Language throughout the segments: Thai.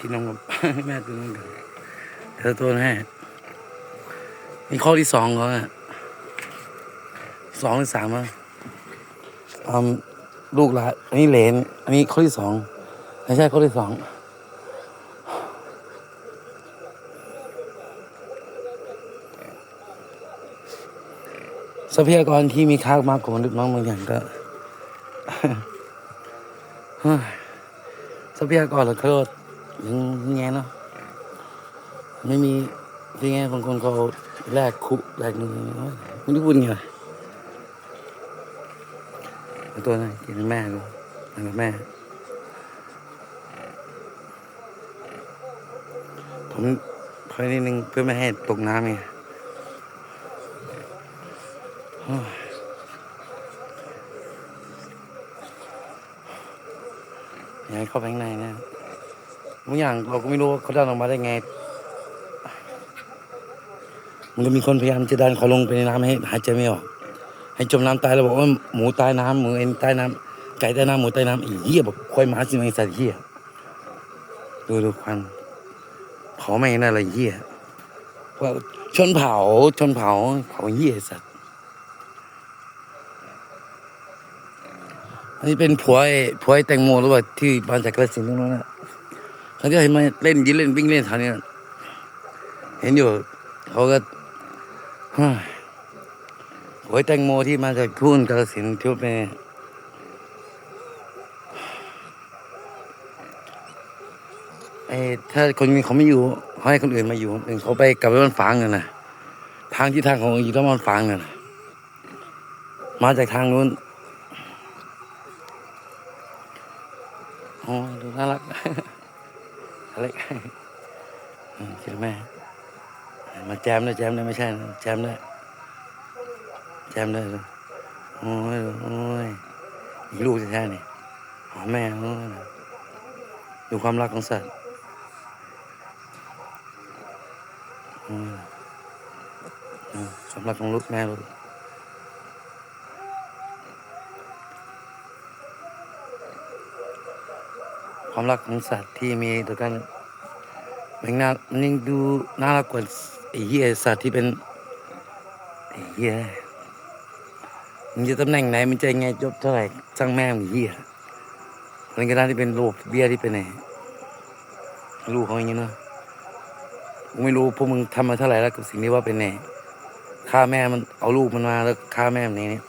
กินนมกับแม่กินนมกับเธอตัวแม่นี่ข้อที่สองเขาอะสองหรือสามอะอืมลูกลานอันนี้เหลนอันนี้ข้อที่สองไม่ใช่ข้อที่สองทรัพยากรที่มีค่ามากกว่ามนุษย์น้องบางอย่างก็เฮ้ยทรัพยากรเราก็ ยังไงเนาะไม่มียังไงบางคนเขาแลกคุแลกนึงไม่รู้พูดไงตัวไหนกินแม่ดูมันแม่ ผมพอยนิดนึงเพื่อไม่ให้ตกน้ำไงเฮ้ยอยากให้เข้าไปข้างในนะ บางอย่างเราก็ไม่รู้ว่าเขาดันออกมาได้ไง มันก็มีคนพยายามจะดันเขาลงไปในน้ำให้หายใจไม่ออก ให้จมน้ำตายแล้วบอกว่าหมูตายน้ำหมูเอ็นตายน้ำไก่ตายน้ำหมูตายน้ำอ้เหี้ยบอกควายหมาสิมันสัตว์เหี้ยดูดูควันเผาไม่น่าอะไรเหี้ยว่าชนเผาชนเผาเผาเหี้ยสัตว์อันนี้เป็นผัวไอ้ผัวไอ้แตงโมหรือว่าที่บ้านจากกระสินตรงนั้นนะ เขาจะเห็นมาเล่นยืนเล่นวิ่งเล่นแถวเนี้ยเห็นอยู่เขาก็เฮ้ยโอ้ยแตงโมที่มาจากทุ่นกาฬสินที่ว่าเป็นไอ้ถ้าคนนี้เขาไม่อยู่เขาให้คนอื่นมาอยู่หนึ่งเขาไปกลับไปบ้านฝางกันนะทางที่ทางของอยู่ที่บ้านฝางกันนมาจากทางนู้นอ้ยดูน่ารัก อะไรอืมคิดแม่มาแจมเลยแจมเลยไม่ใช่แจมเลยแจมเลยโอ้ยโอ้ยอีกลูกแท้ๆนี่หอมแม่โอ้ยดูความรักของสัตว์ความรักของลูกแม่ลูก ความรักของสัตว์ที่มีต่อกันมันน่ามันยังดูน่ารักกว่าไอ้เหี้ยสัตว์ที่เป็นไอ้เหี้ยมันจะตำแหน่งไหนมันจะไงจบเท่าไหร่สร้างแม่งไอ้เหี้ยมันก็ได้ที่เป็นโรคเบี้ยที่เป็นไงลูกเขาอย่างนี้เนาะกูไม่รู้พวกมึงทำมาเท่าไหร่แล้วกับสิ่งที่ว่าเป็นไงฆ่าแม่มันเอาลูกมันมาแล้วฆ่าแม่มันนี้เนี่ย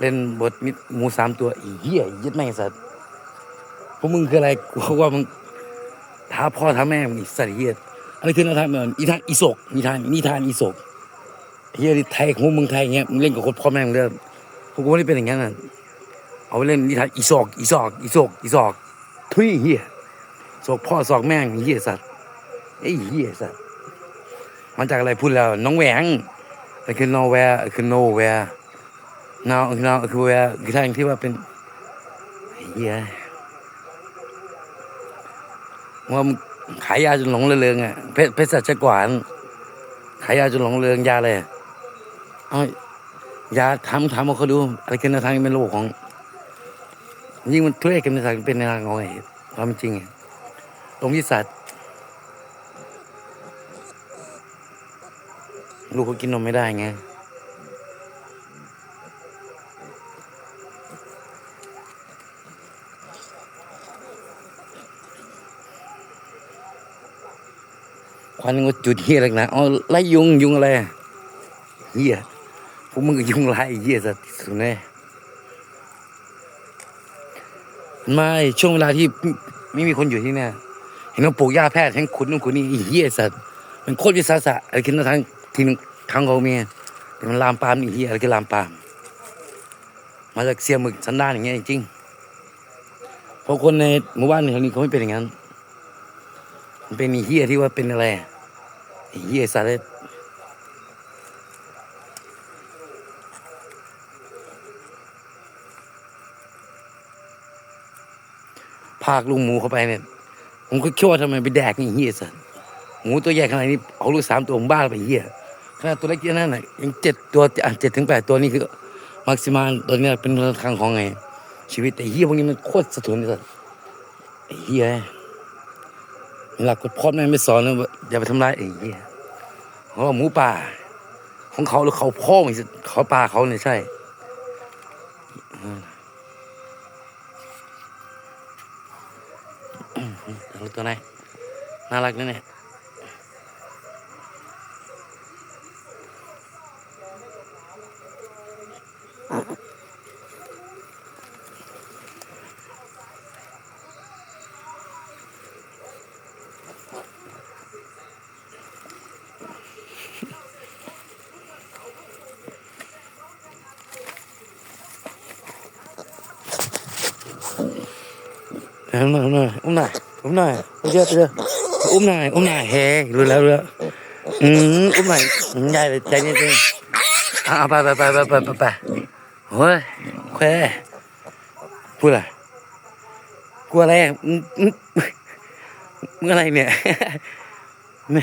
เล่นบทมิหมูสามตัวอีเหี้ยยึดแม่งสัตว์พวกมึงคืออะไรกูว่ามึงท้าพ่อท้าแม่มึงอีสัตว์เหี้ยอะไรคือนิทานเหมือนอีทานอีโศกนิทานนิทานอีโศกเฮียที่ไทยของมึงไทยเงี้ยมึงเล่นกับคนพ่อแม่มึงเด้อพวกกูไม่ได้เป็นอย่างนั้นน่ะเอาไปเล่นนิทานอีโศกอีโศกอีโศกอีโศกทุยเฮียโศกพ่อโศกแม่งเฮียสัตว์ไอ้เฮียสัตว์มันจากอะไรพูดแล้วน้องแหวงอะไรคือ nowhere คือ nowhere now now คือ where คือทางที่ว่าเป็นเฮียว่าขายยาจนหลงเริงอะเพชรเพชรสัจกวานขายยาจนหลงเริงยาอะไรเอายาถามถามว่าเขาดูอะไรกันในทางเป็นโรคของ ยิ่งมันทุเรศกันในทางเป็นในทางของไอ้ความจริงไงตรงที่สัตว์ลูกเขากินนมไม่ได้ไง ควันก็จุดเฮียอะไรนะอ๋อไล่ยุงยุงอะไรเฮียพวกมึงก็ยุงไล่เฮียสัตว์สุดแน่ไม่ช่วงเวลาที่ไม่มีคนอยู่ที่เนี่ยเห็นว่าปลูกหญ้าแพทย์ทั้งขุดนู่นขุดนี่เฮียสัตว์มันโคตรวิสาสะอะไรกินทางทีนึงทางเขาเมียแต่มันลามปามนี่เฮียอะไรก็ลามปาม มาจากเสียมึกสันดานอย่างเงี้ยจริงเพราะคนในหมู่บ้านแถวนี้เขาไม่เป็นอย่างนั้นมันเป็นอ้เฮียที่ว่าเป็นอะไร เฮียสัตว์เลยพากลุงหมูเข้าไปเนี่ย ผมก็คิดว่าทำไมไปแดกนี่เฮียสัตว์หมูตัวใหญ่ขนาดนี้เอาลูกสามตัวผมบ้าไปเฮียขนาดตัวเล็กแค่นั้นน่ะยังเจ็ดตัวเจ็ดถึงแปดตัวนี่คือมักซิมานตัวนี้เป็นทางของไง ชีวิตไอ้เหี้ยพวกนี้มันโคตรสะเทือนเลยสัสไอ้เหี้ย หลักกฎพ่อแม่ไม่สอนเลยว่าอย่าไปทำร้ายเองเหี้ยเพราะหมูป่า ของเขาหรือเขาพ่อมันสิเขาป่าเขาเนี่ยใช่ตัวไหนน่ารักนะเนี่ย ôm này ôm này ôm này ôm chưa chưa ôm này ôm này hè lùi lại lùi lại ừ ôm này nhai chạy nhanh đi à ba ba ba ba ba ba ba ôi khỏe vui là qua đây cái này nè nè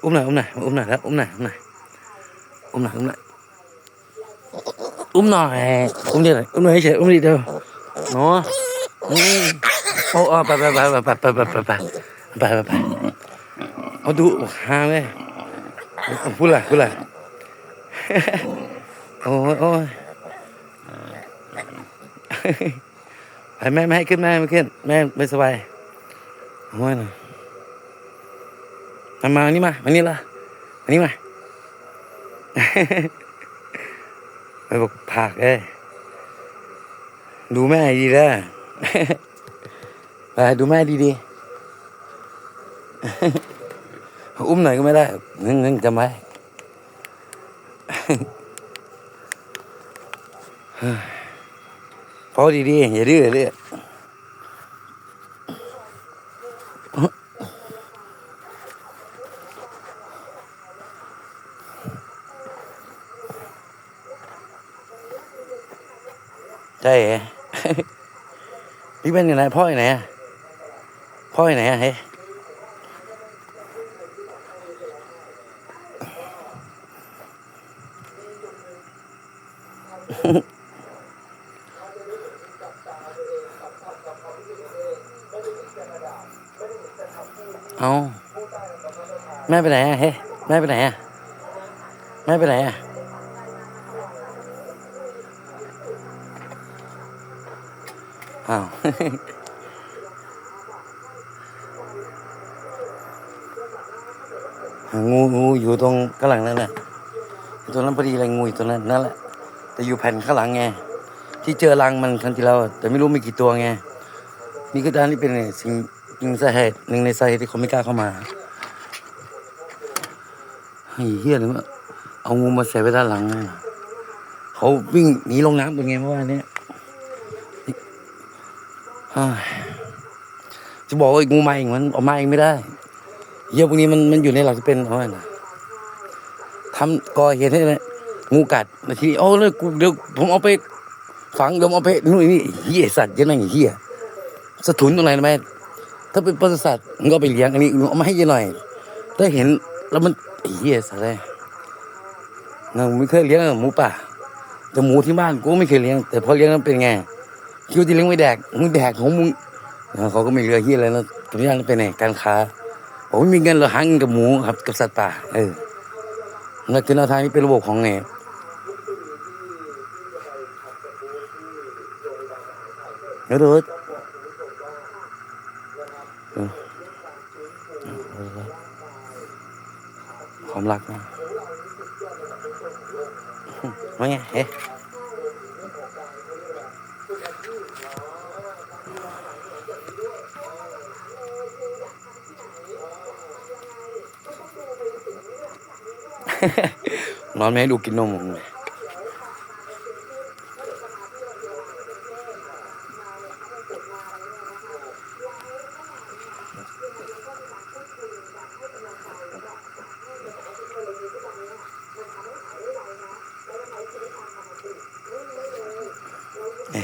ôm này ôm này ôm này đó ôm này ôm này ôm này ôm này ôm này ôm đi này ôm này hết rồi ôm đi đâu nó ลยใจเย็นๆอะไปไปไปไปไปไปไปเฮ้ยแควพูดอะไรกลัวอะไรอะมึงมึงมึงอะไรเนี่ยแม่อุ้มหน่อยอุ้มหน่อยอุ้มหน่อยแล้วอุ้มหน่อยอุ้มหน่อยอุ้มหน่อยอุ้มหน่อยอุ้มหน่อยอุ้มเดี๋ยวหน่อยอุ้มหน่อยเฉยๆอุ้มดิเดียวเนาะอืมโอ้ไปไปไปไปไปไปไปไปไปไปไปเอาดูหาไหมพูดอะพูดอะโอ้ยโอ้ยไปแม่ไม่ให้ขึ้นแม่ไม่ขึ้นแม่ไม่สบายโอ้ยนะมามานี่มามานี่ละมานี่มาไปบอกผักเอ้ยดูแม่ดีแล้ว ไปดูแม่ดีๆ อุ้มหน่อยก็ไม่ได้เงินเงจำไว้พอดีๆอย่าดื้อเลยใช่เหรอ พี่เป็นอยู่ไหนพ่ออยู่ไหนพ่ออยู่ไหนเฮ้เอาแม่ไปไหนอะเฮ้แม่ไปไหนอะแม่ไปไหนอะ อ้าวงูงูอยู่ตรงข้างหลังนั่นแหละตรงนั้นพอดีเลยงูอยู่ตรงนั้นนั่นแหละ แต่อยู่แผ่นข้างหลังไง ที่เจอรังมันครั้งที่แล้วแต่ไม่รู้มีกี่ตัวไง นี่ก็ด้านที่เป็นสิ่งหนึ่งสาเหตุหนึ่งในสาเหตุที่คนไม่กล้าเข้ามาไอ้เหี้ยเลยว่าเอางูมาใส่ไว้ด้านหลัง เขาวิ่งหนีลงน้ำเป็นไงเมื่อวานเนี้ย จะบอกว่าไอ้งูมาเองมันออกมาเองไม่ได้เหี้ยพวกนี้มันมันอยู่ในหลักที่เป็นเขาไงนะทำก่อเหตุให้เลยงูกัดนาทีโอ้เลยกูเดี๋ยวผมเอาไปฝังเดี๋ยวผมเอาไปนู่นนี่เหี้ยสัตว์ยอะนั่งเหี้ยสะทุนตรงไหนรู้ไหมถ้าเป็นปศุสัตว์มึงก็ไปเลี้ยงอันนี้งเอามาให้ยอะหน่อยถ้าเห็นแล้วมันเหี้ยสัตว์เลยนะไม่เคยเลี้ยงหมูป่าแต่หมูที่บ้านกูก็ไม่เคยเลี้ยง แต่พอเลี้ยงแล้วเป็นไง คิวาจะเลี้ยงไม่แดกมึงแดกของมึงเขาก็ไม่เหลือเหี้ยอะไรแล้วทุกอย่างเป็นไงการค้าผมไม่มีเงินเราหาเงินกับหมูครับ กับสัตว์ป่าเออนั่นคือแนวทางที่เป็นระบบของไงเดี๋ยวดูเออเออความรักนะว่ไงเฮ้ นอนไม่ให้ดูกินนมผมเลย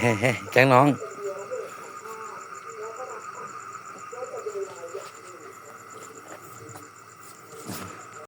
เฮ้ยแกล้งน้อง